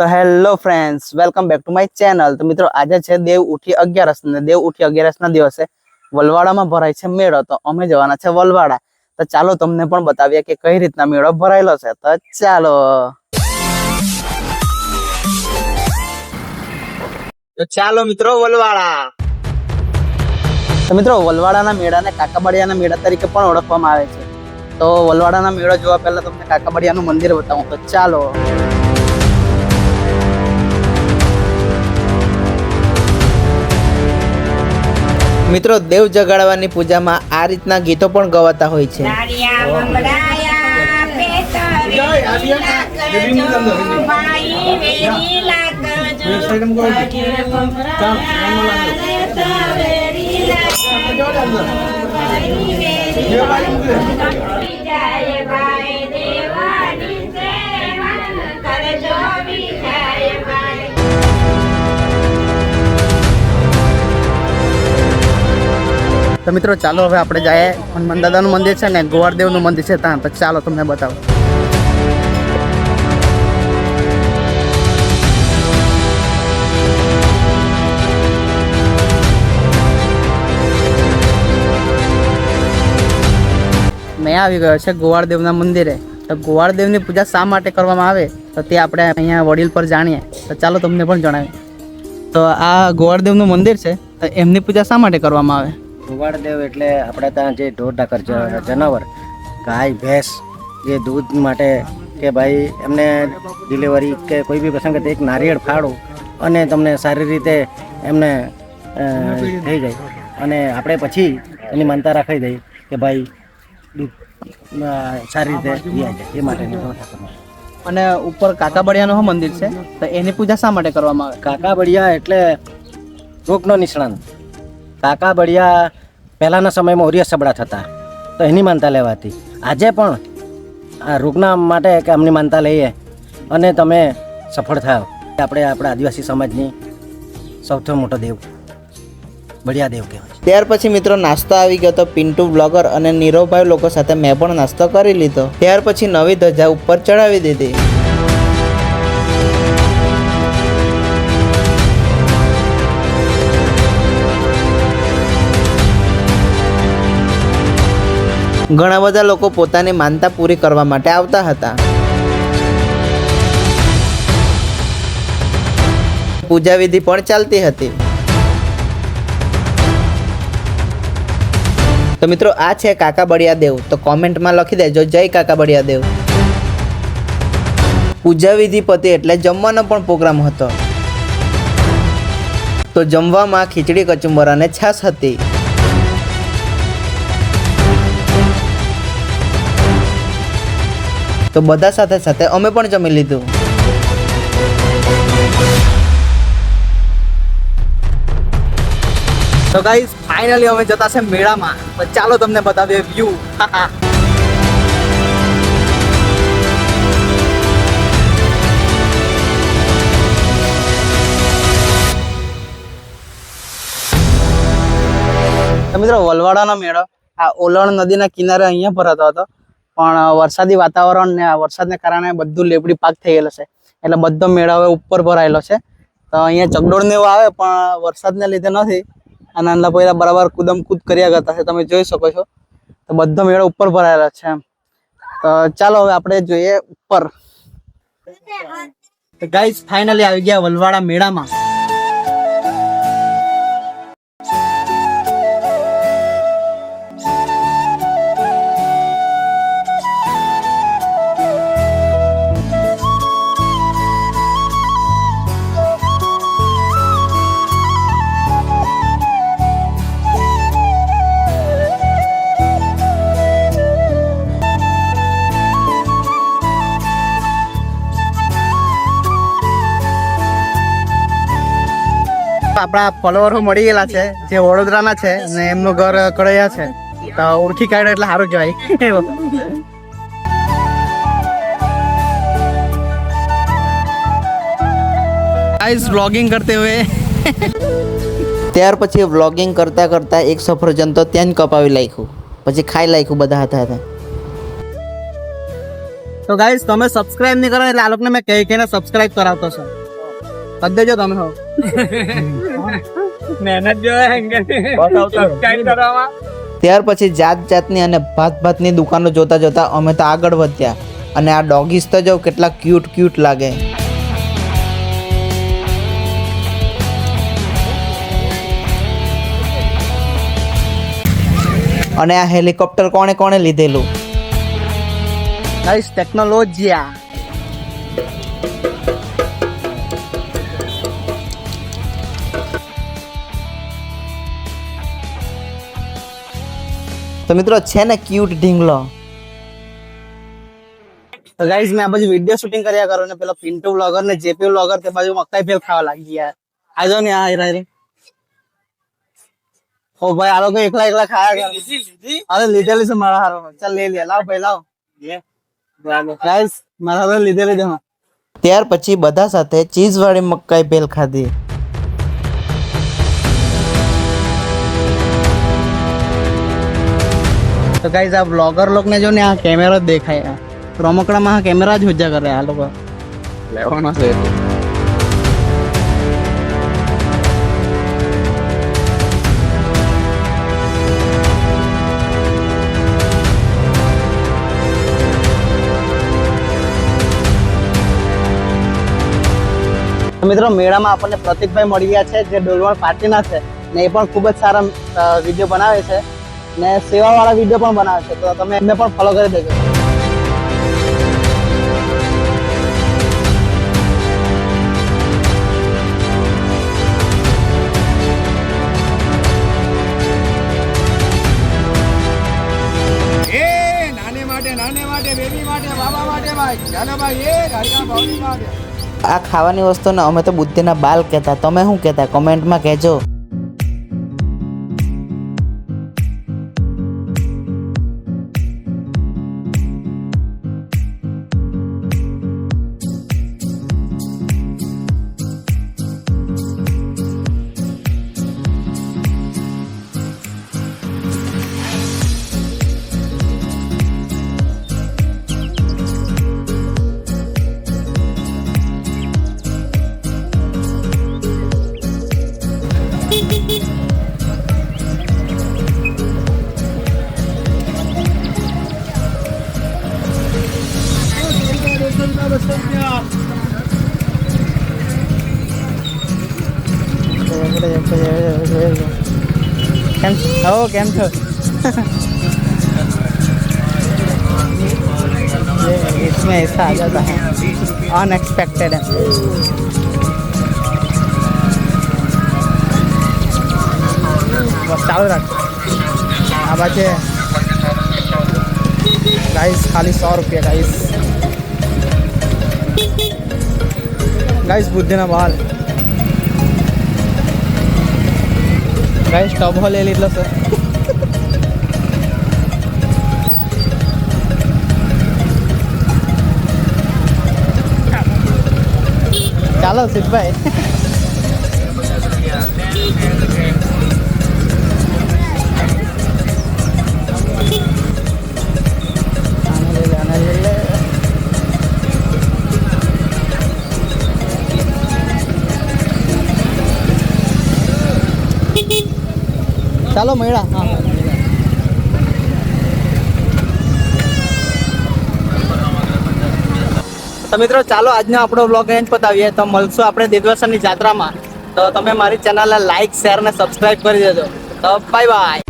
તો hello friends, welcome back to my channel. તો મિત્રો, આજે છે દેવ ઉઠી અગિયારસ ને દેવ ઉઠી અગિયારસના દિવસે વલવાડામાં ભરાય છે મેળો. તો અમે જવાના છે વલવાડા. તો ચાલો તમને પણ બતાવીએ કે કઈ રીતના મેળો ભરાયેલો છે. તો ચાલો. તો ચાલો મિત્રો, વલવાડા. તો મિત્રો, વલવાડાના મેળાને કાકાબાડિયાના મેળા તરીકે પણ ઓળખવામાં આવે છે. તો વલવાડાના મેળો જોવા પહેલા તમને કાકાબાડિયાનું મંદિર બતાવું. તો ચાલો. મિત્રો દેવ જગાડવાની પૂજામાં આ રીતના ગીતો પણ ગવાતા હોય છે. તાળિયા તો મિત્રો, ચાલો હવે આપણે જઈએ. હનુમાન દાદાનું મંદિર છે ને ગોવાળદેવનું મંદિર છે ત્યાં. તો ચાલો તમને બતાવો. મેં આવી ગયો છે ગોવાળદેવના મંદિરે. તો ગોવાળદેવની પૂજા શા માટે કરવામાં આવે? તો તે આપણે અહીંયા વડીલ પર જાણીએ. તો ચાલો તમને પણ જણાવીએ. તો આ ગોવાળદેવનું મંદિર છે, તો એમની પૂજા શા માટે કરવામાં આવે? ગોવાળદેવ એટલે આપણે ત્યાં જે ઢોર ઢાકર જનાવર ગાય ભેંસ જે દૂધ માટે કે ભાઈ એમને ડિલિવરી કે કોઈ બી પ્રસંગે એક નારિયેળ ફાળો અને તમને સારી રીતે એમને થઈ જાય. અને આપણે પછી એની માનતા રાખી દઈએ કે ભાઈ દૂધ સારી રીતે જાય એ માટેની ઢોર ઢાકરમાં અને ઉપર કાકાબડિયાનું મંદિર છે? તો એની પૂજા શા માટે કરવામાં આવે? કાકા બળિયા એટલે રોગનો નિષ્ણાંત. કાકા બળિયા પહેલાંના સમયમાં ઓરિયા સબડા થતા, તો એની માનતા લેવાતી. આજે પણ આ રોગના માટે કે આમની માનતા લઈએ અને તમે સફળ થાવ. આપણે આપણા આદિવાસી સમાજની સૌથી મોટો દેવ, બળિયા દેવ કહેવાય ત્યાર પછી મિત્રો નાસ્તો આવી ગયો તો પિન્ટુ બ્લોગર અને નીરવભાઈ લોકો સાથે મેં પણ નાસ્તો કરી લીધો. ત્યાર પછી નવી ધજા ઉપર ચડાવી દીધી. ઘણા બધા લોકો પોતાની માનતા પૂરી કરવા માટે આવતા હતા. પૂજા વિધિ પણ ચાલતી હતી. તો મિત્રો, આ છે કાકા બળિયા દેવ તો કોમેન્ટમાં લખી દેજો, જય કાકા બળિયા દેવ પૂજા વિધિ પતી એટલે જમવાનો પણ પ્રોગ્રામ હતો. તો જમવામાં ખીચડી, કચુંબર અને છાશ હતી. તો બધા સાથે સાથે અમે પણ જમી લીધું. તો ગાઈઝ ફાઇનલી અમે જતા છે મેળામાં. તો ચાલો તમને બતાવીએ વ્યૂ મિત્રો, વલવાડાનો મેળો આ ઓલણ નદીના કિનારે અહીંયા ભરાતો હતો. પણ વરસાદી વાતાવરણ ને વરસાદને કારણે બધું લેબડી પાક થઈ ગયેલો છે. એટલે બધો મેળો ઉપર ભરાયેલો છે. તો અહીંયા ચકડોળ ને એવું આવે પણ વરસાદને લીધે નથી. આ નાના પોયરા બરાબર કુદમ કૂદ કર્યા કરતા છે. તમે જોઈ શકો છો. તો બધો મેળો ઉપર ભરાયેલો છે એમ. તો ચાલો હવે આપણે જોઈએ ઉપર. ગાઈસ ફાઇનલી આવી ગયા વલવાડા મેળામાં. આપણા ફોલોવરો મળી ગયેલા છે જે વડોદરાના છે અને એમનું ઘર કડૈયા છે. તો ઓળખી કાઢે એટલે સારું કહેવાય. ગાઈસ વ્લોગિંગ કરતે હુએ. ત્યાર પછી વ્લોગિંગ કરતા કરતા એક સફરજન તો ત્યાં જ કપાવી નાખ્યું પછી ખાઈ નાખ્યું બધા હતા હતા તો ગાઈસ તમે સબસ્ક્રાઇબ નહીં કરો એટલે આ લોકોને મેં કહી કહીને સબસ્ક્રાઇબ કરાવતો છું. કરી દેજો તમે હો. મહેનત જો ત્યાર પછી જાત જાતની અને ભાત ભાતની દુકાનો જોતા જોતા અમે તો આગળ વધ્યા. અને આ ડોગીસ તો જો કેટલા ક્યુટ ક્યુટ લાગે. અને આ હેલિકોપ્ટર કોણે કોણે લીધેલું? ગાઈસ ટેકનોલોજીયા તો મિત્રો છે ને ક્યુટ ઢીંગલો તો ગાઈસ મેં આ બાજુ વીડિયો શૂટિંગ કર્યા કરો ને પેલો પિન્ટુ વ્લોગર ને જેપી વ્લોગર તે બાજુ મકાઈ ફેલ ખાવા લાગી યાર આજો ને આ હીરા હીરી. ઓ ભાઈ આ લોકો એકલા એકલા ખાયા કરે અરે લીધેલી છે મારા હારો ચાલ લઈ લે લાવ ભાઈ લાવ ગાઈસ મારા હારો લીધેલી છે હમણાં. ત્યાર પછી બધા સાથે ચીઝ વાળી મકાઈ ભેલ ખાધી તો ગાઈસ આ બ્લોગર લોક ને જો ને આ કેમેરો જ દેખાય રમકડામાં આ કેમેરા જ હોજા કરે આ લોકો. લેવાનો છે. મિત્રો મેળામાં આપણને પ્રતિકભાઈ મળી ગયા છે જે ડોલવણ પાટીના છે ને એ પણ ખૂબ જ સારા વીડિયો બનાવે છે. ને સેવાવાળા વીડિયો પણ બનાવે છે તો તમે એમને પણ ફોલો કરી દેજો. આ ખાવાની વસ્તુને અમે તો બુદ્ધિના બાલ કહેતા. તમે શું કહેતા? કોમેન્ટમાં કહેજો. કેમ હો કેમ છો ये इसमें ऐसा आ जाता है अनएक्सपेक्टेड है બસ ચાલુ રાખ આ બાજુ ગાઈસ ખાલી સો રૂપિયા ગાઈસ ગાઈસ બુદ્ધિના બાલ ગાઈસ ટબ લઈ લીધલો છે ચાલો સિદ્ધભાઈ ચાલો મેળા હા. તો મિત્રો, ચાલો આજનો આપણો બ્લોગ એન્જ પતાવીએ. તો મળશું આપણે દેદવસરની જાત્રામાં. તો તમે મારી ચેનલને લાઈક શેર અને સબસ્ક્રાઈબ કરી દેજો. તો બાય બાય